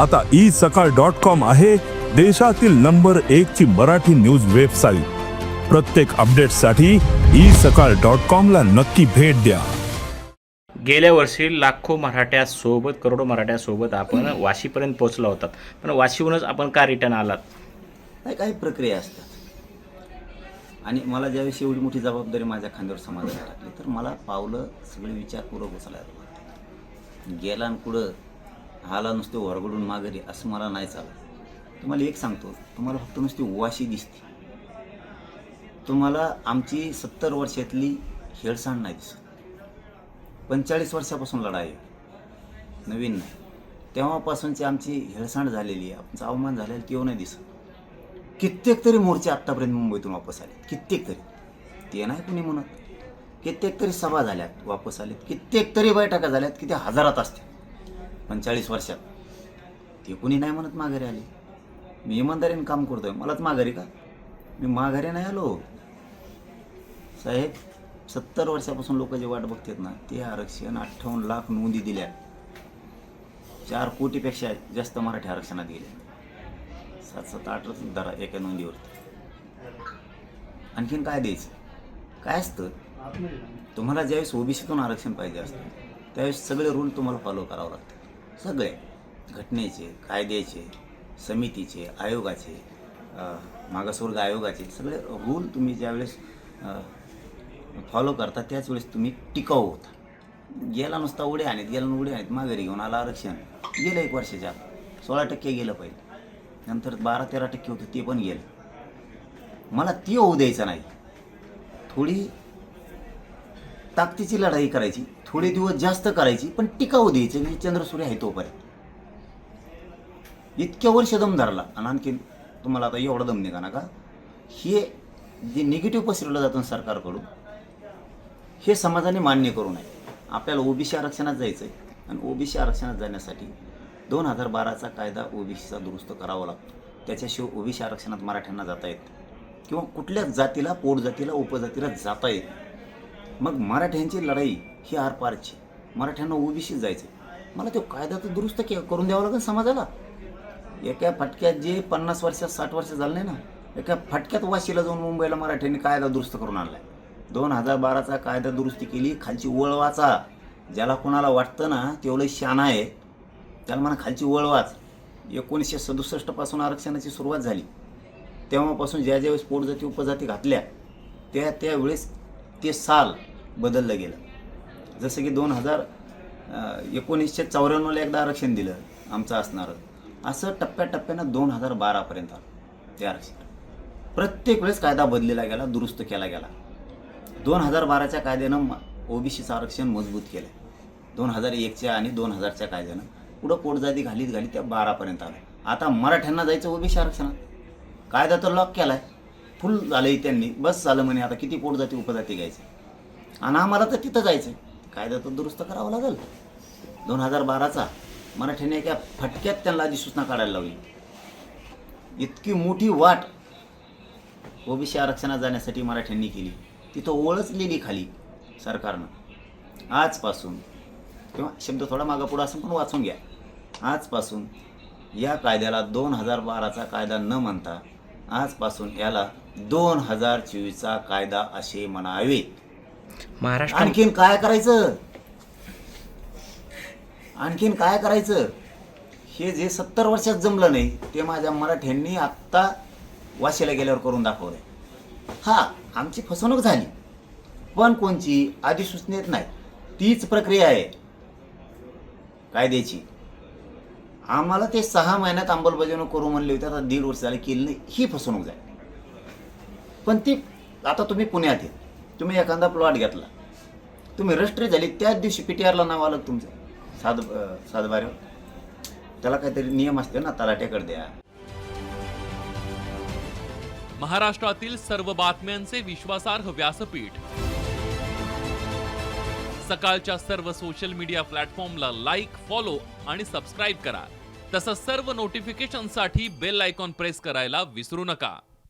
आता ई सकाळ dot com आहे देशातील नंबर एक ची मराठी न्यूज वेबसाईट. प्रत्येक अपडेटसाठी ई सकाळ डॉट कॉम ला नक्की भेट द्या. गेल्या वर्षी लाखो मराठ्यासोबत करोडो मराठ्यासोबत आपण वाशीपर्यंत पोहोचला होतात. पण वाशीहूनच आपण का रिटर्न आलात? नाही काही प्रक्रिया असतात. आणि मला ज्यावेळेस एवढी मोठी जबाबदारी माझ्या खांद्यावर समाजाला टाकली तर मला पावलं सगळे विचारपूर्वक उचलायला लागले. गेला आणि पुढं हाला नुसते वरगडून माघारी असं मला नाही चालत. तुम्हाला एक सांगतो तुम्हाला फक्त नुसती उवाशी दिसते. तुम्हाला आमची सत्तर वर्षातली हेळसांड नाही दिसत. पंचेचाळीस वर्षापासून लढाई आहे. नवीन नाही. तेव्हापासूनची आमची हेळसांड झालेली आहे. आमचा अवमान झालेला केव्हा नाही दिसत. कित्येक तरी मोर्चे आत्तापर्यंत मुंबईतून वापस आले. कित्येक तरी. ते नाही कुणी म्हणत. कित्येक तरी सभा झाल्यात वापस आलेत. कित्येक तरी बैठका झाल्यात की त्या हजारात असतील. पंचेचाळीस वर्षात. ते कुणी नाही म्हणत माघारी आले. मी इमानदारीने काम करतोय. मलाच माघारी का? मी माघारी नाही आलो. साहेब सत्तर वर्षापासून लोक जे वाट बघतात ना ते आरक्षण अठ्ठावन्न लाख नोंदी दिल्या. चार कोटीपेक्षा जास्त मराठी आरक्षणात गेले. सात सात आठ दरा एका नोंदीवरती आणखीन काय द्यायचं? काय असतं? तुम्हाला ज्यावेळेस ओबीसीतून आरक्षण पाहिजे असतं त्यावेळेस सगळे रूल तुम्हाला फॉलो करावं लागतं सगळे घटनेचे कायद्याचे समितीचे आयोगाचे मागासवर्ग आयोगाचे सगळे रूल तुम्ही ज्यावेळेस फॉलो करता त्याच वेळेस तुम्ही टिकाऊ होता. गेला नुसता उड्या आणत गेला न उड्या आणत माघारी घेऊन आला आरक्षण. गेलं एक वर्षाच्या सोळा टक्के गेलं पहिले. नंतर बारा तेरा टक्के होतं ते पण गेलं. मला ती होऊ द्यायचं नाही. थोडी ताकदीची लढाई करायची. थोडे दिवस जास्त करायची पण टिकाऊ द्यायचं म्हणजे चंद्रसूर्य आहे तोपर्यंत. इतक्या वर्ष दम धरला आणि आणखीन तुम्हाला आता एवढा दम निघा ना का? हे जे निगेटिव्ह पसरवलं जातं सरकारकडून हे समाजाने मान्य करू नये. आपल्याला ओबीसी आरक्षणात जायचं आहे आणि ओबीसी आरक्षणात जाण्यासाठी दोन हजार बाराचा कायदा ओबीसीचा दुरुस्त करावा लागतो. त्याच्याशिवाय ओबीसी आरक्षणात मराठ्यांना जाता येत किंवा कुठल्याच जातीला पोटजातीला उपजातीला जाता येत मग मराठ्यांची लढाई ही आरपारची मराठ्यांना ओबीसीत जायचं मला तो कायदा तर दुरुस्त के करून द्यावा लागेल समाजाला. एका फटक्यात जे पन्नास वर्षात साठ वर्ष झालं नाही ना एका फटक्यात वाशीला जाऊन मुंबईला मराठ्यांनी कायदा दुरुस्त करून आणलाय. दोन हजार बाराचा कायदा दुरुस्ती केली खालची वळवाचा ज्याला कोणाला वाटतं ना तेवढं शाना आहे. त्याला म्हणा खालची वळवाच एकोणीसशे सदुसष्टपासून आरक्षणाची सुरुवात झाली. तेव्हापासून ज्या ज्यावेळेस पोटजाती उपजाती घातल्या त्या त्यावेळेस ते साल बदललं गेलं. जसं की दोन हजार एकोणीसशे चौऱ्याण्णवला एकदा आरक्षण दिलं आमचं असणारं. असं टप्प्याटप्प्यानं दोन हजार बारापर्यंत आलं ते आरक्षण. प्रत्येक वेळेस कायदा बदलला गेला दुरुस्त केला गेला. दोन हजार बाराच्या कायद्यानं ओबीसीचं आरक्षण मजबूत केलं दोन हजार एकच्या आणि दोन हजारच्या कायद्यानं पुढं पोटजाती घालीत घालीत त्या बारापर्यंत आलं. आता मराठ्यांना जायचं ओबीसी आरक्षणात. कायदा तर लॉक केला आहे फुल झालंय त्यांनी. बस झालं म्हणे आता किती पोटजाती उपजाती घ्यायचे? आणि आम्हाला तर तिथं जायचं कायदा तर दुरुस्त करावा लागेल. दोन हजार बाराचा मराठीने एका फटक्यात त्यांना अधिसूचना काढायला लावली. इतकी मोठी वाट ओबीसी आरक्षणात जाण्यासाठी मराठ्यांनी केली. तिथं ओळच लिहिली खाली सरकारनं. आजपासून किंवा शब्द थोडा मागं पुढं असून पण वाचून घ्या. आजपासून या कायद्याला दोन हजार बाराचा कायदा न म्हणता आजपासून याला दोन हजार चोवीसचा कायदा असे म्हणावेत. महाराष्ट्र आणखीन काय करायचं? आणखीन काय करायचं? हे जे सत्तर वर्षात जमलं नाही ते माझ्या मराठ्यांनी आत्ता वाशीला गेल्यावर करून दाखवलंय. हा आमची फसवणूक झाली. पण कोणची? अधिसूचनेत नाही. तीच प्रक्रिया आहे. कायद्याची. आम्हाला ते सहा महिन्यात अंमलबजावणी करू म्हणले होते आता दीड वर्ष झाले केली नाही. ही फसवणूक झाली. पण ती आता तुम्ही पुण्यात येत तुम्ही एखादा प्लॉट घेतला. तुम्ही रजिस्ट्री झाली त्याच दिवशी पी टी आरला नाव आलं तुमचं? साध सातबाऱ्या त्याला काहीतरी नियम असते ना तलाट्याकडे द्या. महाराष्ट्रातील सर्व बातम्यांचे विश्वासार्ह व्यासपीठ. सकाळच्या सर्व सोशल मीडिया प्लॅटफॉर्मला लाईक फॉलो आणि सबस्क्राईब करा. तसंच सर्व नोटिफिकेशनसाठी बेल आयकॉन प्रेस करायला विसरू नका.